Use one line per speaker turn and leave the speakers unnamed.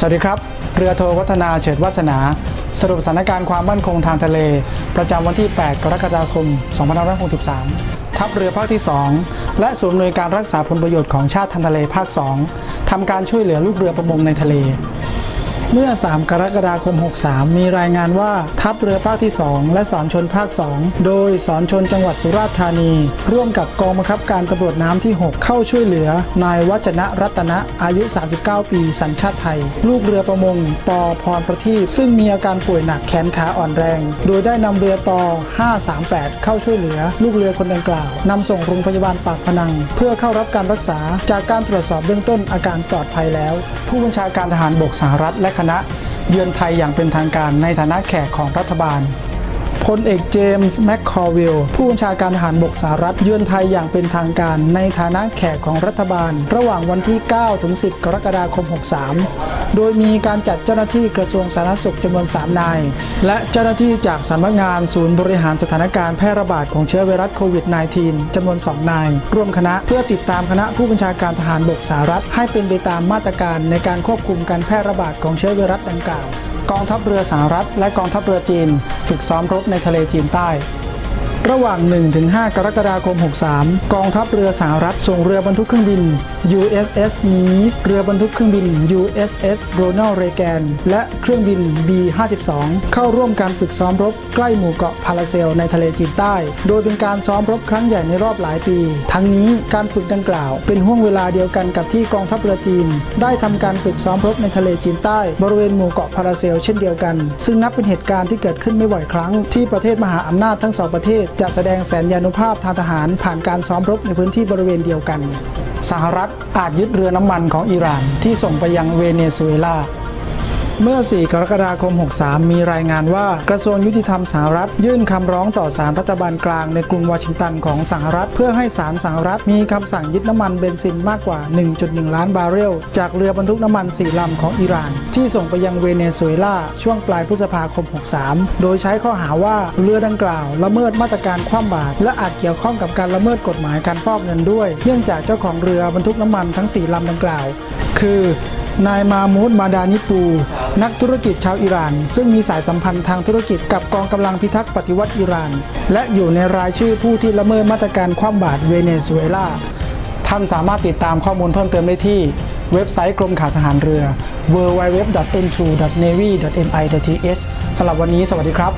สวัสดีครับ เรือโทวัฒนาเฉิดวัฒนา สรุปสถานการณ์ความมั่นคงทางทะเล ประจำวันที่ 8 กรกฎาคม 2563 ทัพเรือภาคที่ 2 และศูนย์หน่วยการรักษาผลประโยชน์ของชาติทางทะเลภาค 2 ทำการช่วยเหลือลูกเรือประมงในทะเล มื่อ 3 กรกฎาคม 63 มีรายงานว่าทัพเรือภาคที่ 2 และสอนชนภาค 2 โดยสอนชนจังหวัดสุราษฎร์ธานี ร่วมกับกองบังคับการตำรวจน้ำที่ 6 เข้าช่วยเหลือ นายวัจนะรัตนะอายุ 39 ปี สัญชาติไทย ลูกเรือประมงปอพรประทีปซึ่งมีอาการป่วยหนักแขนขาอ่อนแรง โดยได้นำเรือต่อ538 เข้าช่วยเหลือ ลูกเรือคนดังกล่าวนำส่งโรงพยาบาลปากพนัง เพื่อเข้ารับการรักษาจากการตรวจสอบเบื้องต้นอาการปลอดภัยแล้ว ผู้บัญชาการทหารบกสหรัฐและคณะเยือนไทยอย่างเป็นทางการในฐานะแขกของรัฐบาลพลเอกเจมส์แมคคอร์วิลผู้บัญชาการทหารบกสหรัฐเยือนไทยอย่างเป็นทางการในฐานะแขกของรัฐบาล ระหว่างวันที่ 9 ถึง 10 กรกฎาคม 63 โดยมีการจัดเจ้าหน้าที่กระทรวงสาธารณสุขจำนวน 3 นาย และเจ้าหน้าที่จากสำนักงานศูนย์บริหารสถานการณ์แพร่ระบาดของเชื้อไวรัสโควิด -19 จำนวน 2 นาย ร่วมคณะเพื่อติดตามคณะผู้บัญชาการทหารบกสหรัฐ ให้เป็นไปตามมาตรการในการควบคุมการแพร่ระบาดของเชื้อไวรัสดังกล่าว กองทัพเรือสหรัฐ และกองทัพเรือจีน ฝึกซ้อมรบในทะเลจีนใต้ ระหว่าง 1-5 กรกฎาคม 63 กองทัพเรือสหรัฐส่งเรือบรรทุกเครื่องบิน USS Nimitz เรือบรรทุกเครื่องบิน USS Ronald Reagan และเครื่องบิน B-52 เข้าร่วมการฝึกซ้อมรบใกล้หมู่เกาะพาราเซลในทะเลจีนใต้ โดยเป็นการซ้อมรบครั้งใหญ่ในรอบหลายปี ทั้งนี้การฝึกดังกล่าวเป็นห่วงเวลาเดียวกันกับที่กองทัพเรือจีน ได้ทำการฝึกซ้อมรบในทะเลจีนใต้ บริเวณหมู่เกาะพาราเซลเช่นเดียวกัน ซึ่งนับเป็นเหตุการณ์ที่เกิดขึ้นไม่บ่อยครั้งที่ประเทศมหาอำนาจทั้งสองประเทศจะแสดงแสนยานุภาพทางทหารผ่านการซ้อมรบในพื้นที่บริเวณเดียวกัน สหรัฐอาจยึดเรือน้ำมันของอิหร่านที่ส่งไปยังเวเนซุเอลา เมื่อ 4 กรกฎาคม 63 มีรายงานว่ากระทรวงยุติธรรมสหรัฐ ยื่นคำร้องต่อศาลรัฐบาลกลางในกรุงวอชิงตันของสหรัฐ เพื่อให้ศาลสหรัฐมีคำสั่งยึดน้ำมันเบนซินมากกว่า 1.1 ล้านบาร์เรล จากเรือบรรทุกน้ำมัน4ลำของอิหร่าน ที่ส่งไปยังเวเนซุเอลาช่วงปลายพฤษภาคม 63 โดยใช้ข้อหาว่าเรือดังกล่าว ละเมิดมาตรการคว่ำบาตรและอาจเกี่ยวข้องกับการละเมิดกฎหมายการฟอกเงินด้วย เนื่องจากเจ้าของเรือบรรทุกน้ำมันทั้ง4ลำดังกล่าว คือนายมามูดมาดานิปู นักธุรกิจชาวอิหร่าน ซึ่งมีสายสัมพันธ์ทางธุรกิจกับกองกำลังพิทักษ์ปฏิวัติอิหร่าน และอยู่ในรายชื่อผู้ที่ละเมิดมาตรการคว่ำบาตรเวเนซุเอลาท่านสามารถติดตามข้อมูลเพิ่มเติมได้ที่เว็บไซต์กรมข่าวทหารเรือ www.n2.navy.mi.th สำหรับวันนี้สวัสดีครับ